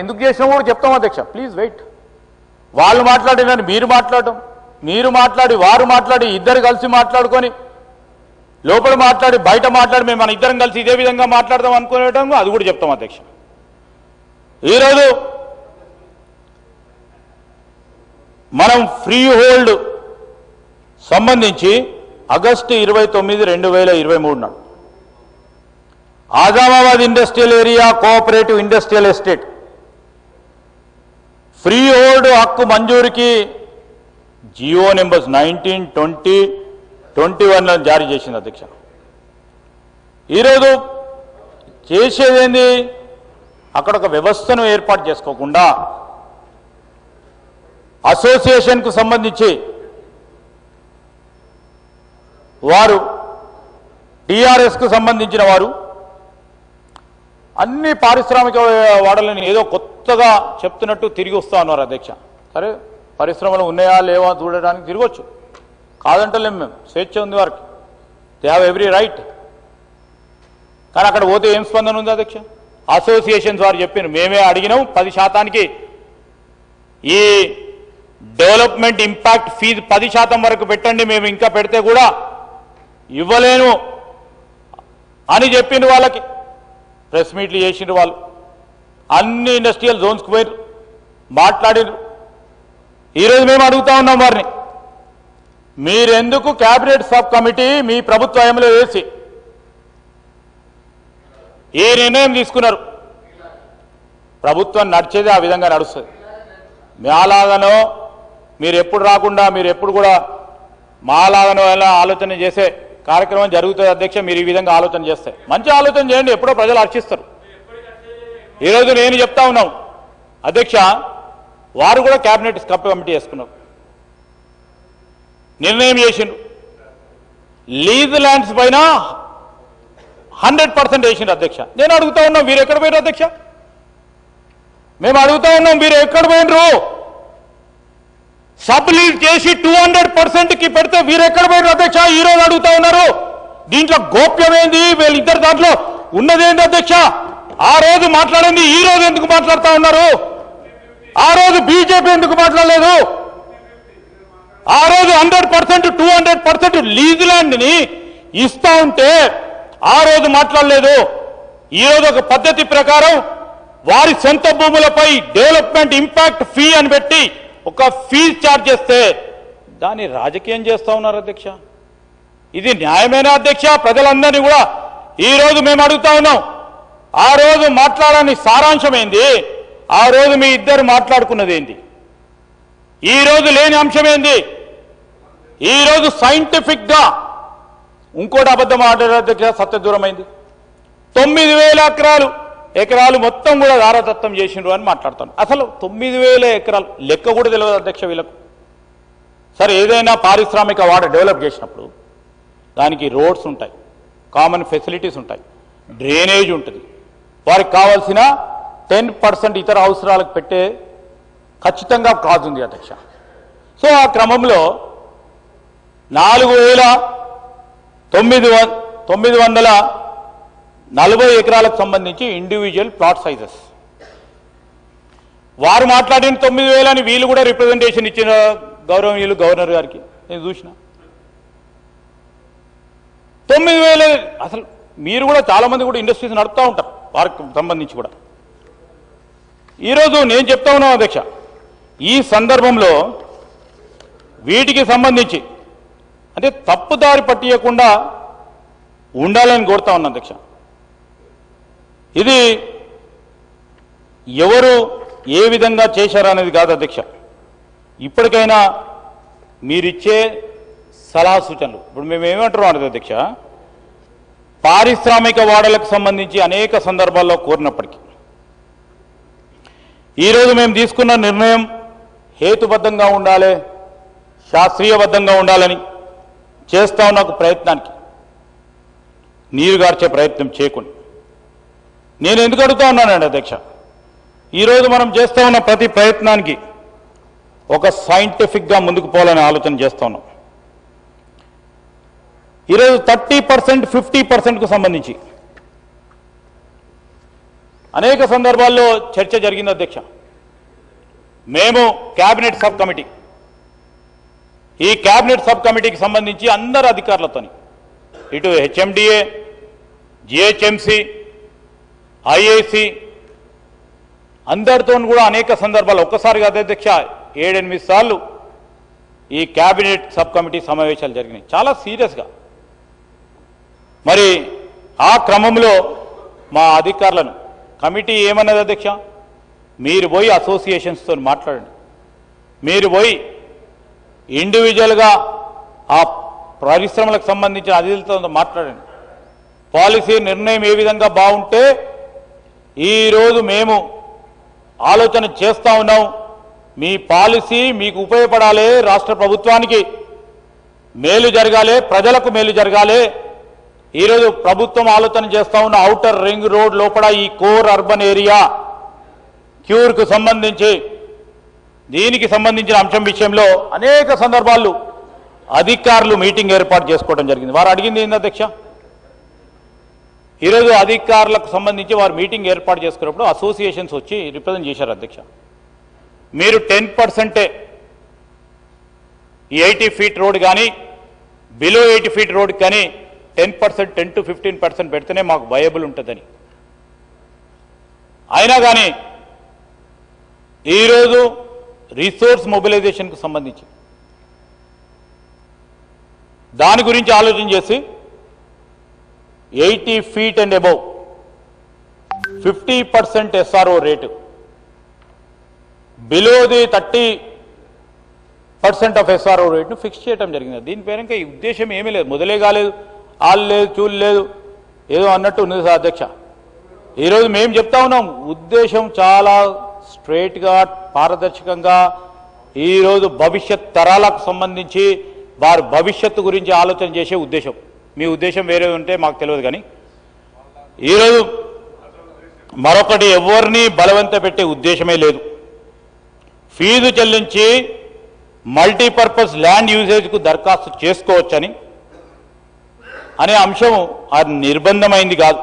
ఎందుకు చేసినా కూడా చెప్తాం అధ్యక్ష. ప్లీజ్ వెయిట్ వాళ్ళు మాట్లాడినని మీరు మాట్లాడటం మీరు మాట్లాడి వారు మాట్లాడి ఇద్దరు కలిసి మాట్లాడుకొని లోపల మాట్లాడి బయట మాట్లాడి మేము మన ఇద్దరం కలిసి ఇదే విధంగా మాట్లాడదాం అనుకునేటం అది కూడా చెప్తాం అధ్యక్ష. ఈరోజు మనం ఫ్రీ హోల్డ్ సంబంధించి ఆగస్టు ఇరవై తొమ్మిది రెండు వేల ఇరవై మూడు నాడు. Azamabad industrial area cooperative industrial estate free hold హక్కు మంజూరుకి GO numbers nineteen twenty twenty one జారీ చేసింది అధ్యక్ష. ఈరోజు చేసేదేంది? అక్కడ ఒక వ్యవస్థను ఏర్పాటు చేసుకోకుండా అసోసియేషన్కు సంబంధించి వారు టీఆర్ఎస్కు సంబంధించిన వారు అన్ని పారిశ్రామిక వాడలని ఏదో కొత్త కొత్తగా చెప్తున్నట్టు తిరిగి వస్తా అన్నారు అధ్యక్ష. సరే పరిశ్రమలు ఉన్నాయా లేవా చూడడానికి తిరగొచ్చు. కాదంటలేం మేము. స్వేచ్ఛ ఉంది వారికి. దే హ్యావ్ ఎవ్రీ రైట్ కానీ అక్కడ పోతే ఏం స్పందన ఉంది అధ్యక్ష? అసోసియేషన్స్ వారు చెప్పిన మేమే అడిగినాం పది శాతానికి. ఈ డెవలప్మెంట్ ఇంపాక్ట్ ఫీజు పది శాతం వరకు పెట్టండి మేము ఇంకా పెడితే కూడా ఇవ్వలేను అని చెప్పిండు వాళ్ళకి. ప్రెస్ మీట్లు చేసిండ్రు వాళ్ళు. అన్ని ఇండస్ట్రియల్ జోన్స్కి పోయి మాట్లాడిరు ఈరోజు మేము అడుగుతా ఉన్నాం వారిని మీరెందుకు క్యాబినెట్ సబ్ కమిటీ మీ ప్రభుత్వ హయాంలో వేసి ఏ నిర్ణయం తీసుకున్నారు? ప్రభుత్వం నడిచేది ఆ విధంగా నడుస్తుంది. మాలాగనో మీరు ఎప్పుడు రాకుండా మీరు ఎప్పుడు కూడా మాలాగనో ఎలా ఆలోచన చేసే కార్యక్రమం జరుగుతుంది అధ్యక్ష మీరు ఈ విధంగా ఆలోచన చేస్తే. మంచి ఆలోచన చేయండి ఎప్పుడో ప్రజలు హర్షిస్తారు. ఈరోజు నేను చెప్తా ఉన్నాం. అధ్యక్ష వారు కూడా క్యాబినెట్ సబ్ కమిటీ వేసుకున్నారు. నిర్ణయం చేసిండ్రు. లీజ్ ల్యాండ్స్ పైన హండ్రెడ్ పర్సెంట్ వేసిండ్రు అధ్యక్ష. నేను అడుగుతా ఉన్నాం మీరు ఎక్కడ పోయినారు అధ్యక్ష? మేము అడుగుతా ఉన్నాం మీరు ఎక్కడ పోయినరు సబ్ లీజ్ చేసి టూ హండ్రెడ్ పర్సెంట్కి పెడితే మీరు ఎక్కడ పోయినారు అధ్యక్ష? ఈరోజు అడుగుతా ఉన్నారు. దీంట్లో గోప్యమేంది? వీళ్ళిద్దరు దాంట్లో ఉన్నదేంటి అధ్యక్ష? ఆ రోజు మాట్లాడింది ఈ రోజు ఎందుకు మాట్లాడుతూ ఉన్నారు? ఆ రోజు బీజేపీ ఎందుకు మాట్లాడలేదు? ఆ రోజు hundred percent two hundred percent lease land ఇస్తా ఉంటే ఆ రోజు మాట్లాడలేదు. ఈ రోజు ఒక పద్ధతి ప్రకారం వారి సొంత భూములపై డెవలప్మెంట్ ఇంపాక్ట్ ఫీ అని పెట్టి ఒక ఫీ ఛార్జ్ చేస్తే దాన్ని రాజకీయం చేస్తా ఉన్నారు అధ్యక్ష. ఇది న్యాయమైన అధ్యక్ష? ప్రజలందరినీ కూడా ఈ రోజు మేము అడుగుతా ఉన్నాం. ఆ రోజు మాట్లాడని సారాంశం ఏంది ఆ రోజు మీ ఇద్దరు మాట్లాడుకున్నది ఏంది ఈ రోజు లేని అంశం ఏంది ఈ రోజు ఇంకోటి అబద్ధం ఆడారు సత్యదూరమైంది తొమ్మిది వేల ఎకరాలు ఎకరాలు మొత్తం కూడా దారదత్తం చేసిండ్రు అని మాట్లాడతాను. అసలు తొమ్మిది వేల ఎకరాలు లెక్క కూడా తెలియదు అధ్యక్ష వీళ్ళకు. సరే ఏదైనా పారిశ్రామిక వాడ డెవలప్ చేసినప్పుడు దానికి రోడ్స్ ఉంటాయి కామన్ ఫెసిలిటీస్ ఉంటాయి డ్రైనేజ్ ఉంటుంది. వారికి కావాల్సిన టెన్ పర్సెంట్ ఇతర అవసరాలకు పెట్టే ఖచ్చితంగా కాజ్ ఉంది అధ్యక్ష. సో ఆ క్రమంలో నాలుగు వేల తొమ్మిది వ తొమ్మిది వందల నలభై ఎకరాలకు సంబంధించి ఇండివిజువల్ ప్లాట్ సైజెస్ వారు మాట్లాడిన తొమ్మిది వేలని వీళ్ళు కూడా రిప్రజెంటేషన్ ఇచ్చిన గౌరవనీయులు గవర్నర్ గారికి. నేను చూసిన. తొమ్మిది వేల అసలు మీరు కూడా చాలామంది కూడా ఇండస్ట్రీస్ నడుపుతూ ఉంటారు. పార్క్ సంబంధించి కూడా. ఈరోజు నేను చెప్తా ఉన్నాను అధ్యక్ష ఈ సందర్భంలో వీటికి సంబంధించి అంటే తప్పుదారి పట్టియకుండా ఉండాలని కోరుతా ఉన్నా అధ్యక్ష. ఇది ఎవరు ఏ విధంగా చేశారనేది కాదు అధ్యక్ష. ఇప్పటికైనా మీరిచ్చే సలహా సూచనలు ఇప్పుడు మేము ఏమంటున్నాం అధ్యక్ష పారిశ్రామిక వాడలకు సంబంధించి అనేక సందర్భాల్లో కోరినప్పటికీ ఈరోజు మేము తీసుకున్న నిర్ణయం హేతుబద్ధంగా ఉండాలి శాస్త్రీయబద్ధంగా ఉండాలని చేస్తా ఉన్న ఒక ప్రయత్నానికి. నీరు గార్చే ప్రయత్నం చేయకుండా. నేను ఎందుకు అడుగుతా ఉన్నానండి అధ్యక్ష? ఈరోజు మనం చేస్తూ ఉన్న ప్రతి ప్రయత్నానికి ఒక సైంటిఫిక్గా ముందుకు పోవాలనే ఆలోచన చేస్తూ ఉన్నాం. ఈరోజు థర్టీ పర్సెంట్ ఫిఫ్టీ పర్సెంట్కు సంబంధించి. అనేక సందర్భాల్లో చర్చ జరిగింది అధ్యక్ష. మేము కేబినెట్ సబ్ కమిటీ. ఈ కేబినెట్ సబ్ కమిటీకి సంబంధించి అందరు అధికారులతోని. ఇటు హెచ్ఎండిఏ జిహెచ్ఎంసి ఐఏసి అందరితో కూడా అనేక సందర్భాలు ఒక్కసారి కాదు అధ్యక్ష ఏడెనిమిది సార్లు ఈ కేబినెట్ సబ్ కమిటీ సమావేశాలు జరిగినాయి. చాలా సీరియస్గా. మరి ఆ క్రమంలో మా అధికారులను కమిటీ ఏమన్నది అధ్యక్ష? మీరు పోయి అసోసియేషన్స్తో మాట్లాడండి. మీరు పోయి ఇండివిజువల్గా ఆ పరిశ్రమలకు సంబంధించిన అధికారులతో మాట్లాడండి. పాలసీ నిర్ణయం ఏ విధంగా బాగుంటే ఈరోజు మేము ఆలోచన చేస్తా ఉన్నాం. మీ పాలసీ మీకు ఉపయోగపడాలి రాష్ట్ర ప్రభుత్వానికి. మేలు జరగాలి ప్రజలకు మేలు జరగాలి. ఈరోజు ప్రభుత్వం ఆలోచన చేస్తా ఉన్న ఔటర్ రింగ్ రోడ్ లోపల ఈ కోర్ అర్బన్ ఏరియా క్యూర్కు సంబంధించి దీనికి సంబంధించిన అంశం విషయంలో అనేక సందర్భాల్లో అధికారులు మీటింగ్ ఏర్పాటు చేసుకోవడం జరిగింది. వారు అడిగింది ఏంది అధ్యక్ష? ఈరోజు అధికారులకు సంబంధించి వారు మీటింగ్ ఏర్పాటు చేసుకున్నప్పుడు అసోసియేషన్స్ వచ్చి రిప్రజెంట్ చేశారు అధ్యక్ష. మీరు టెన్ పర్సెంటే ఈ ఎయిటీ ఫీట్ రోడ్ కానీ బిలో ఎయిటీ ఫీట్ రోడ్ కానీ ten percent ten to fifteen percent పెడితేనే మాకు వయబుల్ ఉంటుందని. అయినా కానీ ఈరోజు రిసోర్స్ మొబిలైజేషన్కు సంబంధించి దాని గురించి ఆలోచన చేసి eighty feet and above fifty percent SRO rate below the thirty percent of SRO రేట్ను fix చేయడం జరిగింది. దీని పేరు ఇంకా ఈ ఉద్దేశం ఏమీ లేదు. మొదలే కాలేదు. వాళ్ళు లేదు చూలు లేదు. ఏదో అన్నట్టు ఉంది సార్ అధ్యక్ష. ఈరోజు మేము చెప్తా ఉన్నాం ఉద్దేశం చాలా స్ట్రైట్గా పారదర్శకంగా ఈరోజు భవిష్యత్ తరాలకు సంబంధించి వారి భవిష్యత్తు గురించి ఆలోచన చేసే ఉద్దేశం. మీ ఉద్దేశం వేరే ఉంటే మాకు తెలియదు కానీ. ఈరోజు మరొకటి ఎవరిని బలవంత పెట్టే ఉద్దేశమే లేదు. ఫీజు చెల్లించి మల్టీపర్పస్ ల్యాండ్ యూసేజ్కు దరఖాస్తు చేసుకోవచ్చని అనే అంశం అది నిర్బంధమైంది కాదు.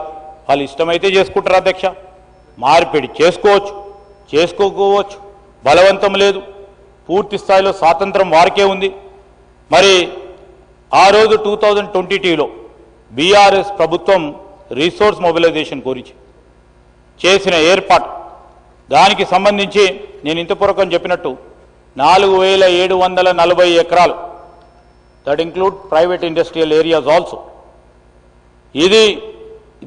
వాళ్ళు ఇష్టమైతే చేసుకుంటారు అధ్యక్ష. మార్పిడి చేసుకోవచ్చు చేసుకోకపోవచ్చు. బలవంతం లేదు. పూర్తి స్థాయిలో స్వాతంత్రం వారికే ఉంది. మరి ఆ రోజు టూ థౌజండ్ ట్వంటీ టూలో బీఆర్ఎస్ ప్రభుత్వం రిసోర్స్ మొబిలైజేషన్ గురించి చేసిన ఏర్పాటు. దానికి సంబంధించి నేను ఇంతపూర్వకం చెప్పినట్టు నాలుగు వేల ఏడు వందల నలభై ఎకరాలు. That include private industrial areas also ఇది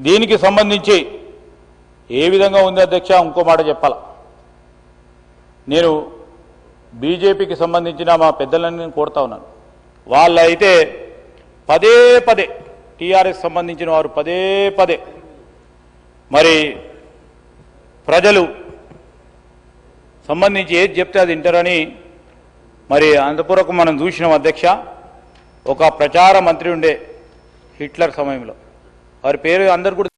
దీనికి సంబంధించి ఏ విధంగా ఉంది అధ్యక్ష? ఇంకో మాట చెప్పాల? నేను బీజేపీకి సంబంధించిన మా పెద్దలని నేను కోరుతా ఉన్నాను. వాళ్ళైతే పదే పదే టీఆర్ఎస్ సంబంధించిన వారు పదే పదే మరి ప్రజలు సంబంధించి ఏది చెప్తే అది వింటారని మరి అంతపూర్వకం మనం చూసినాం అధ్యక్ష. ఒక ప్రచార మంత్రి ఉండే హిట్లర్ సమయంలో. వారి పేరు అందరు కూడా